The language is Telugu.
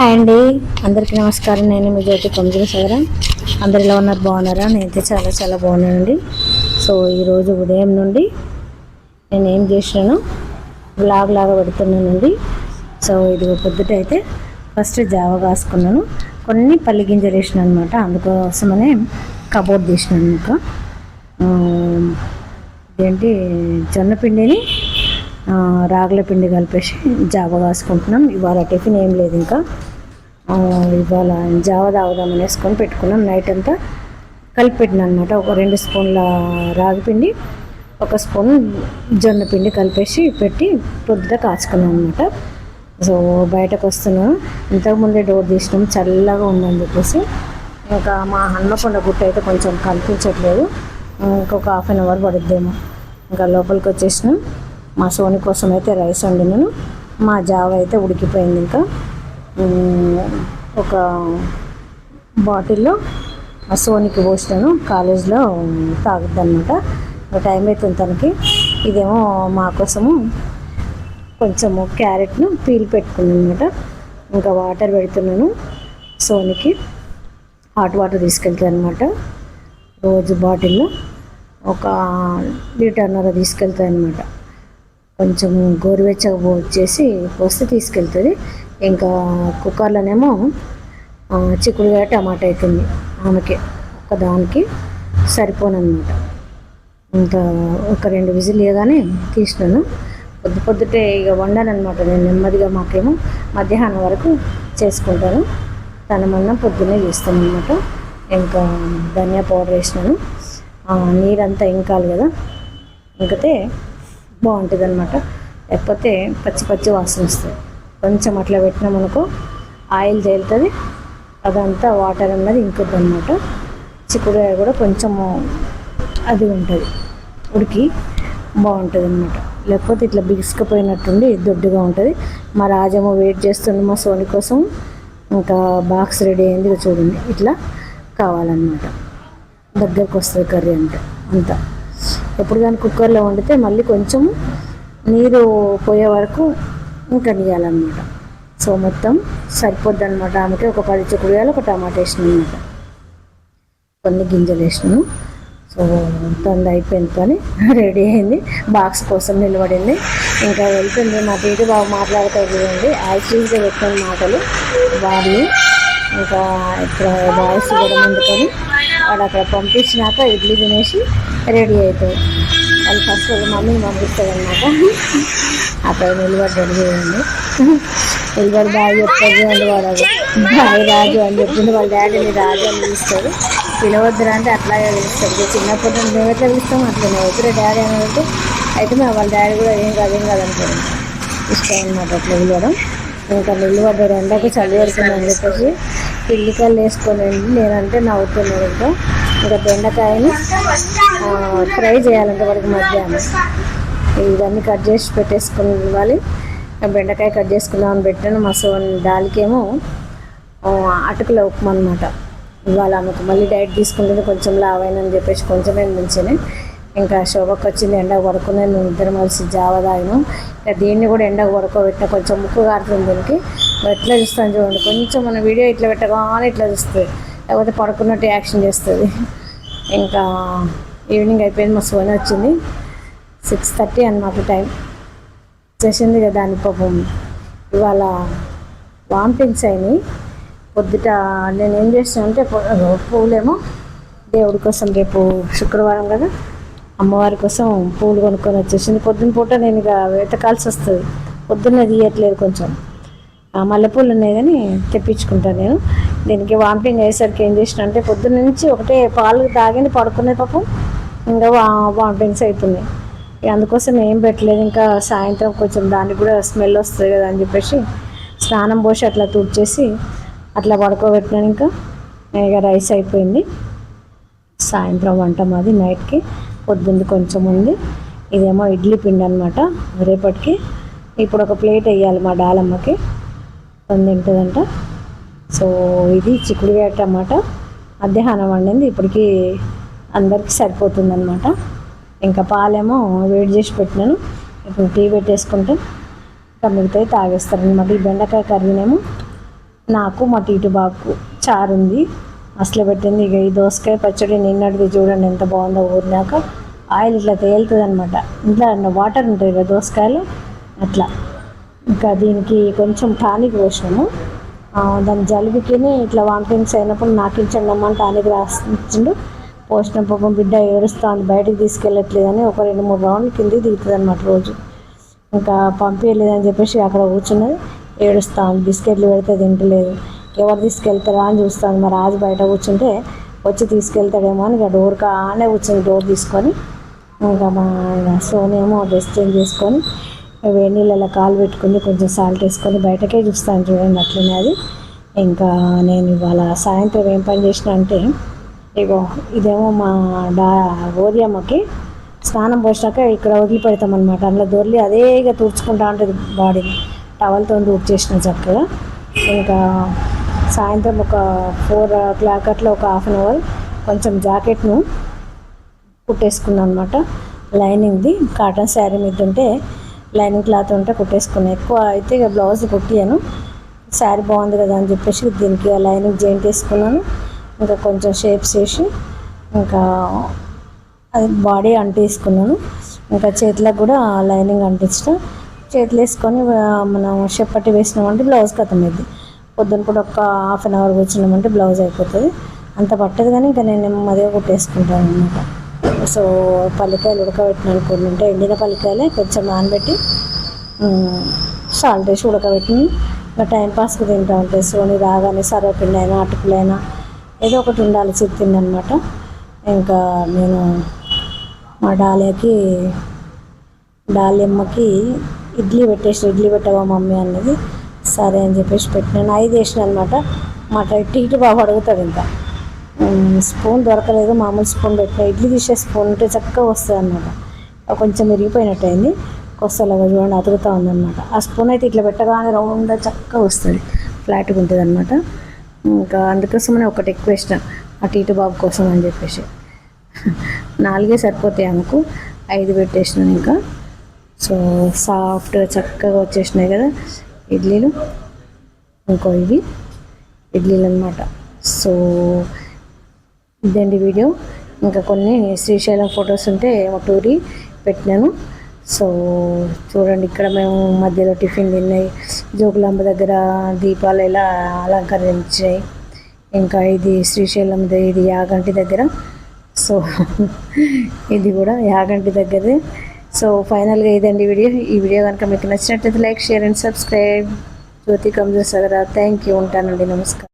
హాయ్ అండి. అందరికీ నమస్కారం. నేను మీ జ్యోతి కొంజల సగరం అందరు ఎలా ఉన్నారు బాగున్నారా? నేనైతే చాలా చాలా బాగున్నానండి. సో ఈరోజు ఉదయం నుండి నేను ఏం చేసినాను బ్లాగ్ లాగా పెడుతున్నానండి. సో ఇది పొద్దుట అయితే ఫస్ట్ జావ కాసుకున్నాను. కొన్ని పల్లి గింజలు వేసిన అనమాట అందుకోసమనే కబోర్డ్ చేసినాను ఇంకా ఏంటి జొన్న పిండిని రాగుల పిండి కలిపేసి జావ కాసుకుంటున్నాం. ఇవాళ టిఫిన్ ఏం లేదు ఇంకా. ఇవాళ జావ తాగుదాం అనేసుకొని పెట్టుకున్నాం. నైట్ అంతా కలిపి పెట్టిన అనమాట ఒక రెండు స్పూన్ల రాగి పిండి ఒక స్పూన్ జొన్న పిండి కలిపేసి పెట్టి పొద్దుట కాచుకున్నాం అనమాట సో బయటకు వస్తున్నాం ఇంతకుముందే డోర్ తీసినాం. చల్లగా ఉందని చెప్పేసి. ఇంకా మా హన్మకొండ గుట్ట అయితే కొంచెం కనిపించట్లేదు. ఇంకొక హాఫ్ అన్ అవర్ పడుద్దేమో. ఇంకా లోపలికి వచ్చేసినాం. మా సోని కోసం అయితే రైస్ వండినాను. మా జావ అయితే ఉడికిపోయింది ఇంకా. ఒక బాటిల్లో మా సోనికి పోసినాను. కాలేజ్లో తాగుద్ది అనమాట టైం అవుతుంది తనకి. ఇదేమో మా కోసము కొంచెము క్యారెట్ను పీల్ పెట్టుకున్నాను అనమాట ఇంకా వాటర్ పెడుతున్నాను సోనికి. హాట్ వాటర్ తీసుకెళ్తాను అనమాట రోజు బాటిల్లో ఒక లీటర్న్నర తీసుకెళ్తాను అనమాట కొంచెం గోరువెచ్చగా వచ్చేసి పోస్తే తీసుకెళ్తుంది. ఇంకా కుక్కర్లోనేమో చిక్కుడుగా టమాటా అవుతుంది ఆమెకి ఒకదానికి సరిపోనమాట ఇంకా ఒక రెండు విజిల్ ఇవ్వగానే తీసినాను. పొద్దు పొద్దుటే ఇక వండానమాట నేను నెమ్మదిగా మాకేమో మధ్యాహ్నం వరకు చేసుకుంటాను. తనమన్నా పొద్దున్నే చేస్తాను అనమాట ఇంకా ధనియా పౌడర్ వేసినాను. నీరంతా ఇంకాలి కదా. ఇంకతే బాగుంటుంది అనమాట లేకపోతే పచ్చి పచ్చి వాసన వస్తుంది. కొంచెం అట్లా పెట్టినామనుకో ఆయిల్ తేలుతుంది. అదంతా వాటర్ అన్నది ఇంకొద్ది అనమాట చిక్కుడుకాయ కూడా కొంచెము అది ఉంటుంది. ఉడికి బాగుంటుంది అనమాట లేకపోతే ఇట్లా బిగుసుకుపోయినట్టుండి దొడ్డుగా ఉంటుంది. మా రాజమ్మ వెయిట్ చేస్తుంది మా సోని కోసం. ఇంకా బాక్స్ రెడీ అయింది చూడండి. ఇట్లా కావాలన్నమాట. దగ్గరకు వస్తుంది కర్రీ అంటే అంతా. ఎప్పుడు కానీ కుక్కర్లో వండితే మళ్ళీ కొంచెం నీరు పోయే వరకు ఇంకా నీయాలన్నమాట సో మొత్తం సరిపోద్ది అనమాట ఆమెకి ఒక పది చిక్కుడుగాయలు ఒక టమాటా వేసిన అనమాట కొన్ని గింజలు వేసినాను. సో తొందర అయిపోయింది పని. రెడీ అయింది. బాక్స్ కోసం నిలబడింది. ఇంకా వెళ్తుంది మా బీటి బాబు మాట్లాడుతూ చూడండి. యాక్చువల్గా చెప్పిన మాటలు వాడిని. ఇంకా ఇక్కడ బాయ్స్ కూడా ముందుకొని వాడు అక్కడ పంపించినాక ఇడ్లీ తినేసి రెడీ అవుతాయి వాళ్ళు ఫస్ట్ వాళ్ళ మమ్మీని పంపిస్తుంది అనమాట అక్కడ నిలబడ్డాడు చూడండి నిలబడి బాగా చెప్తాడు అండి వాడు బాయ్ రాజు అని చెప్పింది వాళ్ళ డాడీని రాజు అని పిలుస్తాడు పిలవద్దురా అంటే అట్లాగే పిలుస్తాడు చిన్నప్పటి నుండి మేము ఎట్లా పిలుస్తాం? అట్లనే. ఎప్పుడు డాడీ అనేది అయితే మేము వాళ్ళ డాడీ కూడా ఏం కాదు ఏం కాదు ఇష్టం అనమాట అట్లా పిలవడం. ఇంకా నిలబడ్డాడు. ఎండకు చలి పెడుతుందని చెప్పేసి పిల్లికల్లు వేసుకోనండి వెళ్ళి నేనంటే నవ్వుతున్నాడు ఇంకా ఇంకా బెండకాయని ఫ్రై చేయాలంటే వాడికి మధ్యాహ్నం. ఇవన్నీ కట్ చేసి పెట్టేసుకుని ఇవ్వాలి బెండకాయ కట్ చేసుకుందామని పెట్టాను. మా సోన్ దాలికేమో అటుకుల ఉప్మా అనమాట ఇవాళ ఆమెకు మళ్ళీ డైట్ తీసుకుంటుంది కొంచెం లావైనని చెప్పేసి కొంచెమే మంచిగానే ఇంకా శోభకు వచ్చింది ఎండకు పడుకునే మేము ఇద్దరం కలిసి జావ తాగినాం. ఇంకా దీన్ని కూడా ఎండకు పడుకోబెట్టిన కొంచెం ముక్కు కారుతుంది దీనికి. ఎట్లా చూస్తాను చూడండి. కొంచెం మన వీడియో ఇట్లా పెట్టగానే ఇట్లా చూస్తుంది. లేకపోతే పడుకున్నట్టు యాక్షన్ చేస్తుంది. ఇంకా ఈవినింగ్ అయిపోయింది మా సోని వచ్చింది. సిక్స్ థర్టీ అన్నమాట టైం. చేసింది కదా దాని పాపం ఇవాళ వామిటింగ్స్ అయినాయి. పొద్దుట నేను ఏం చేసాను అంటే పూలేమో. దేవుడి కోసం రేపు శుక్రవారం కదా. అమ్మవారి కోసం పూలు కొనుక్కొని వచ్చేసింది. పొద్దున పూట నేను ఇక వెతకాల్సి వస్తుంది. పొద్దున్నే తీయట్లేదు కొంచెం. మల్లెపూలు ఉన్నాయి కానీ తెప్పించుకుంటాను నేను. దీనికి వామిటింగ్ అయ్యేసరికి ఏం చేసిన అంటే పొద్దున్న నుంచి ఒకటే పాలు తాగింది పడుకునే పాపం. ఇంకా వా వామిటింగ్స్ అవుతున్నాయి ఇక అందుకోసం ఏం పెట్టలేదు. ఇంకా సాయంత్రం కొంచెం దానికి కూడా స్మెల్ వస్తుంది కదా అని చెప్పేసి స్నానం పోసి అట్లా తుడిచేసి అట్లా పడుకోబెట్టినాను ఇంకా. ఇక రైస్ అయిపోయింది. సాయంత్రం వంట మాది నైట్కి. పొద్దుంది కొంచెం ఉంది. ఇదేమో ఇడ్లీ పిండి అనమాట రేపటికి ఇప్పుడు ఒక ప్లేట్ వేయాలి మా డాలమ్మకి. తను తింటుందంట. సో ఇది చిక్కుడుకాయ టమాటా మధ్యాహ్నం వండింది. ఇప్పటికి అందరికీ సరిపోతుంది అనమాట ఇంకా పాలేమో వేడి చేసి పెట్టినాను. ఇప్పుడు టీ పెట్టేసుకుంటే ఇంకా మిగతాయి తాగేస్తారు అనమాట ఈ బెండకాయ కర్రీనేమో నాకు మా టీటు బాకు చారు ఉంది అసలు పెట్టింది. ఇక ఈ దోసకాయ పచ్చడి నిన్నటిది చూడండి ఎంత బాగుందో ఊరినాక. ఆయిల్ ఇట్లా తేలుతుంది అనమాట ఇంట్లో వాటర్ ఉంటుంది కదా దోసకాయలు? అట్లా. ఇంకా దీనికి కొంచెం టానిక్ పోసినాము. దాని జలుబుకిని ఇట్లా వామిటింగ్స్ అయినప్పుడు నాకు ఇచ్చండి అమ్మ టానిక్ రాసిండు. పోసిన పాపం బిడ్డ ఏడుస్తా ఉంది బయటకు తీసుకెళ్ళట్లేదని ఒక రెండు మూడు రౌండ్లు కిందికి దిగుతుంది అనమాట రోజు. ఇంకా పంపించలేదని చెప్పేసి అక్కడ కూర్చున్నది. ఏడుస్తా ఉంది బిస్కెట్లు పెడితే తింటలేదు. ఎవరు తీసుకెళ్తారా అని చూస్తాను. మా రాజు బయట కూర్చుంటే వచ్చి తీసుకెళ్తాడేమో అని ఇక డోర్ కానే కూర్చుని డోర్ తీసుకొని ఇంకా మా సోనేమో డ్రెస్ చేంజ్ చేసుకొని వేడి నీళ్ళలో కాలు పెట్టుకుని కొంచెం సాల్ట్ వేసుకొని బయటకే చూస్తాను. చూడండి అట్లనే అది. ఇంకా నేను ఇవాళ సాయంత్రం ఏం పని చేసిన అంటే ఇగో ఇదేమో మా డా ఓరియమ్మకి స్నానం పోసినాక ఇక్కడ వదిలిపెడతాం అనమాట అందులో దొర్లి అదే ఇక తుడుచుకుంటా ఉంటుంది బాడీని టవల్తో చేసిన చక్కగా. ఇంకా సాయంత్రం ఒక ఫోర్ ఓ క్లాక్ అట్లా ఒక హాఫ్ అన్ అవర్ కొంచెం జాకెట్ను కుట్టేసుకున్నాను అనమాట లైనింగ్ది కాటన్ శారీ మీద ఉంటే లైనింగ్ క్లాత్ ఉంటే కుట్టేసుకున్నాను ఎక్కువ అయితే ఇక బ్లౌజ్ కుట్టాను శారీ బాగుంది కదా అని చెప్పేసి దీనికి లైనింగ్ జాయింట్ వేసుకున్నాను. ఇంకా కొంచెం షేప్స్ వేసి ఇంకా అది బాడీ అంటేసుకున్నాను ఇంకా చేతులకు కూడా లైనింగ్ అంటించడం. చేతులు వేసుకొని మనం చెప్పటి వేసినామంటే బ్లౌజ్ కథమైంది పొద్దున కూడా ఒక హాఫ్ అన్ అవర్ కూర్చున్నామంటే బ్లౌజ్ అయిపోతుంది. అంత పట్టదు కానీ ఇంకా నేను నెమ్మదిగా కుట్టేసుకుంటాను అనమాట సో పల్లికాయలు ఉడకబెట్టిన అనుకుంటుంటే ఎండిన పల్లికాయలే కొంచెం నానబెట్టి సాల్ట్ వేసి ఉడకబెట్టి ఇంకా టైం పాస్కి తింటా ఉంటాయి సోని రాగానే సర్వపిండి అయినా అటుకులైనా ఏదో ఒకటి ఉండాలి చిత్తింది అనమాట ఇంకా నేను మా డాలియాకి డాలియమ్మకి ఇడ్లీ పెట్టేసి ఇడ్లీ పెట్టవా మమ్మీ అనేది సరే అని చెప్పేసి పెట్టినాను ఐదు వేసిన అనమాట మాట ఇటు ఇటు బాబు అడుగుతాడు ఇంకా. స్పూన్ దొరకలేదు మామూలు స్పూన్ పెట్టిన. ఇడ్లీ తీసే స్పూన్ ఉంటే చక్కగా వస్తుంది అనమాట కొంచెం విరిగిపోయినట్టు అయింది. కొస్తలాగా చూడండి అతుకుతా ఉందన్నమాట. ఆ స్పూన్ అయితే ఇట్లా పెట్టగానే రౌండ్గా చక్కగా వస్తుంది. ఫ్లాట్గా ఉంటుంది అనమాట ఇంకా అందుకోసమనే ఒకటి ఎక్కువ ఇష్టం అటు ఇటు బాబు కోసం అని చెప్పేసి. నాలుగే సరిపోతాయి ఆమెకు. ఐదు పెట్టేసినాను ఇంకా. సో సాఫ్ట్గా చక్కగా వచ్చేసినాయి కదా. ఇడ్లీలు. ఇంకో ఇవి. ఇడ్లీలు అనమాట సో ఇదండి వీడియో? ఇంకా కొన్ని శ్రీశైలం ఫొటోస్ ఉంటే ఒక టూరి పెట్టినాను. సో చూడండి ఇక్కడ మేము మధ్యలో టిఫిన్ తిన్నాయి. జోగులాంబ దగ్గర దీపాలు ఇలా అలంకరించాయి. ఇంకా ఇది శ్రీశైలం ఇది యాగంటి దగ్గర. సో ఇది కూడా యాగంటి దగ్గరే సో ఫైనల్గా ఇదండి వీడియో. ఈ వీడియో కనుక మీకు నచ్చినట్లయితే like share and subscribe Jyothi Kanjar సగరా థ్యాంక్ యూ ఉంటానండి. నమస్కారం.